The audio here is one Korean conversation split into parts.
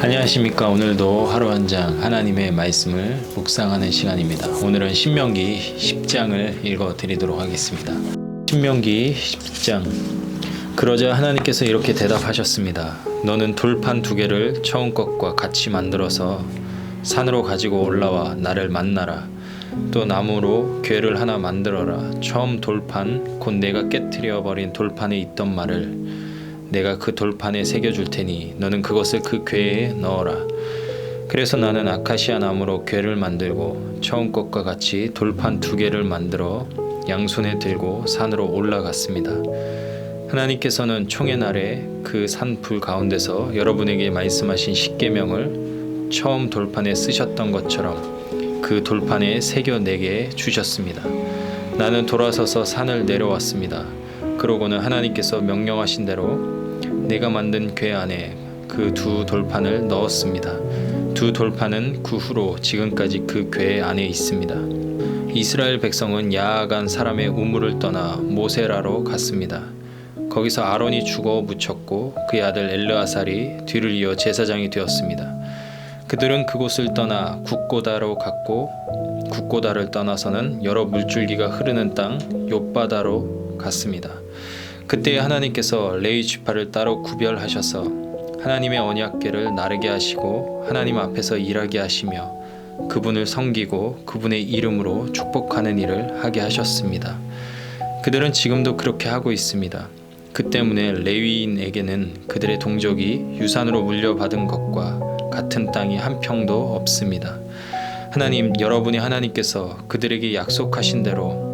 안녕하십니까. 오늘도 하루 한 장 하나님의 말씀을 묵상하는 시간입니다. 오늘은 신명기 10장을 읽어 드리도록 하겠습니다. 신명기 10장. 그러자 하나님께서 이렇게 대답하셨습니다. 너는 돌판 두 개를 처음 것과 같이 만들어서 산으로 가지고 올라와 나를 만나라. 또 나무로 궤를 하나 만들어라. 처음 돌판 곧 내가 깨뜨려 버린 돌판에 있던 말을 내가 그 돌판에 새겨 줄 테니 너는 그것을 그 궤에 넣어라. 그래서 나는 아카시아 나무로 궤를 만들고 처음 것과 같이 돌판 두 개를 만들어 양손에 들고 산으로 올라갔습니다. 하나님께서는 총의 날에 그 산 불 가운데서 여러분에게 말씀하신 십계명을 처음 돌판에 쓰셨던 것처럼 그 돌판에 새겨 내게 주셨습니다. 나는 돌아서서 산을 내려왔습니다. 그러고는 하나님께서 명령하신 대로 내가 만든 궤 안에 그 두 돌판을 넣었습니다. 두 돌판은 그 후로 지금까지 그 궤 안에 있습니다. 이스라엘 백성은 야아간 사람의 우물을 떠나 모세라로 갔습니다. 거기서 아론이 죽어 묻혔고 그의 아들 엘르아살이 뒤를 이어 제사장이 되었습니다. 그들은 그곳을 떠나 국고다로 갔고 국고다를 떠나서는 여러 물줄기가 흐르는 땅 욥바다로 갔습니다. 그때 하나님께서 레위 지파를 따로 구별하셔서 하나님의 언약궤를 나르게 하시고 하나님 앞에서 일하게 하시며 그분을 섬기고 그분의 이름으로 축복하는 일을 하게 하셨습니다. 그들은 지금도 그렇게 하고 있습니다. 그 때문에 레위인에게는 그들의 동족이 유산으로 물려받은 것과 같은 땅이 한 평도 없습니다. 하나님, 여러분이 하나님께서 그들에게 약속하신 대로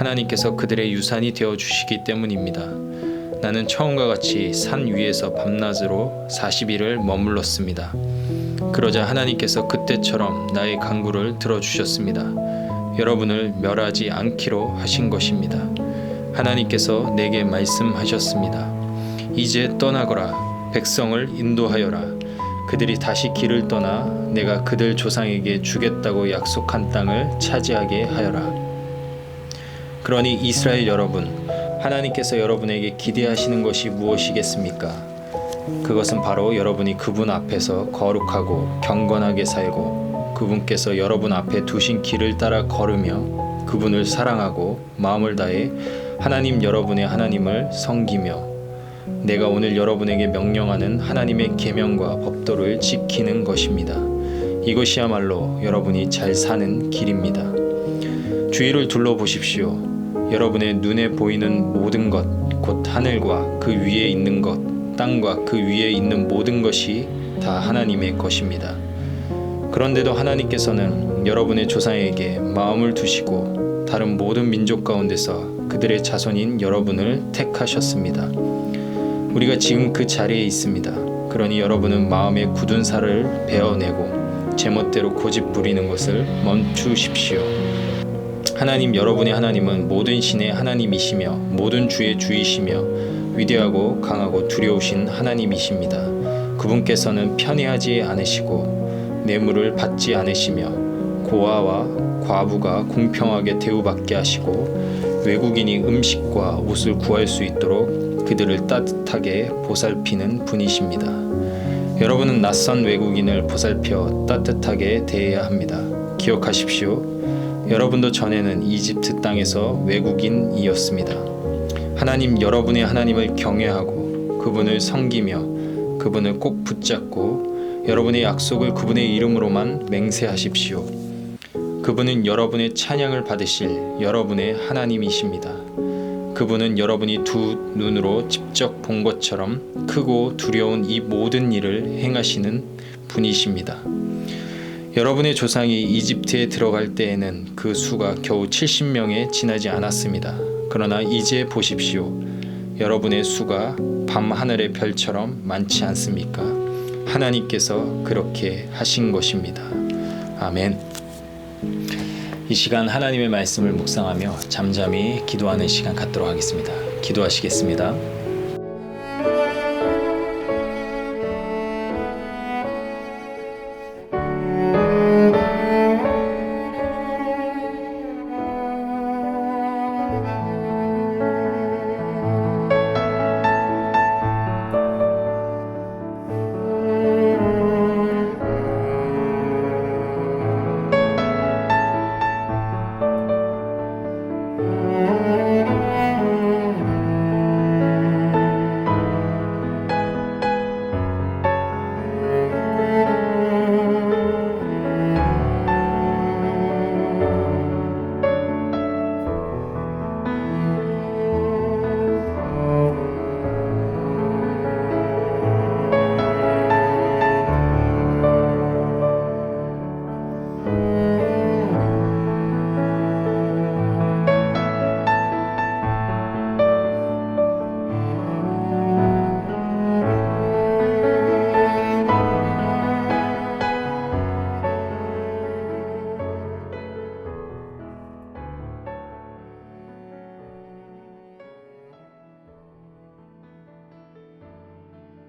하나님께서 그들의 유산이 되어 주시기 때문입니다. 나는 처음과 같이 산 위에서 밤낮으로 40일을 머물렀습니다. 그러자 하나님께서 그때처럼 나의 간구를 들어주셨습니다. 여러분을 멸하지 않기로 하신 것입니다. 하나님께서 내게 말씀하셨습니다. 이제 떠나거라. 백성을 인도하여라. 그들이 다시 길을 떠나 내가 그들 조상에게 주겠다고 약속한 땅을 차지하게 하여라. 그러니 이스라엘 여러분, 하나님께서 여러분에게 기대하시는 것이 무엇이겠습니까? 그것은 바로 여러분이 그분 앞에서 거룩하고 경건하게 살고 그분께서 여러분 앞에 두신 길을 따라 걸으며 그분을 사랑하고 마음을 다해 하나님 여러분의 하나님을 섬기며 내가 오늘 여러분에게 명령하는 하나님의 계명과 법도를 지키는 것입니다. 이것이야말로 여러분이 잘 사는 길입니다. 주위를 둘러보십시오. 여러분의 눈에 보이는 모든 것, 곧 하늘과 그 위에 있는 것, 땅과 그 위에 있는 모든 것이 다 하나님의 것입니다. 그런데도 하나님께서는 여러분의 조상에게 마음을 두시고 다른 모든 민족 가운데서 그들의 자손인 여러분을 택하셨습니다. 우리가 지금 그 자리에 있습니다. 그러니 여러분은 마음의 굳은 살을 베어내고 제멋대로 고집 부리는 것을 멈추십시오. 하나님 여러분의 하나님은 모든 신의 하나님이시며 모든 주의 주이시며 위대하고 강하고 두려우신 하나님이십니다. 그분께서는 편애하지 않으시고 뇌물을 받지 않으시며 고아와 과부가 공평하게 대우받게 하시고 외국인이 음식과 옷을 구할 수 있도록 그들을 따뜻하게 보살피는 분이십니다. 여러분은 낯선 외국인을 보살펴 따뜻하게 대해야 합니다. 기억하십시오. 여러분도 전에는 이집트 땅에서 외국인이었습니다. 하나님 여러분의 하나님을 경외하고 그분을 섬기며 그분을 꼭 붙잡고 여러분의 약속을 그분의 이름으로만 맹세하십시오. 그분은 여러분의 찬양을 받으실 여러분의 하나님이십니다. 그분은 여러분이 두 눈으로 직접 본 것처럼 크고 두려운 이 모든 일을 행하시는 분이십니다. 여러분의 조상이 이집트에 들어갈 때에는 그 수가 겨우 70명에 지나지 않았습니다. 그러나 이제 보십시오. 여러분의 수가 밤 하늘의 별처럼 많지 않습니까? 하나님께서 그렇게 하신 것입니다. 아멘. 이 시간 하나님의 말씀을 묵상하며 잠잠히 기도하는 시간 갖도록 하겠습니다. 기도하시겠습니다.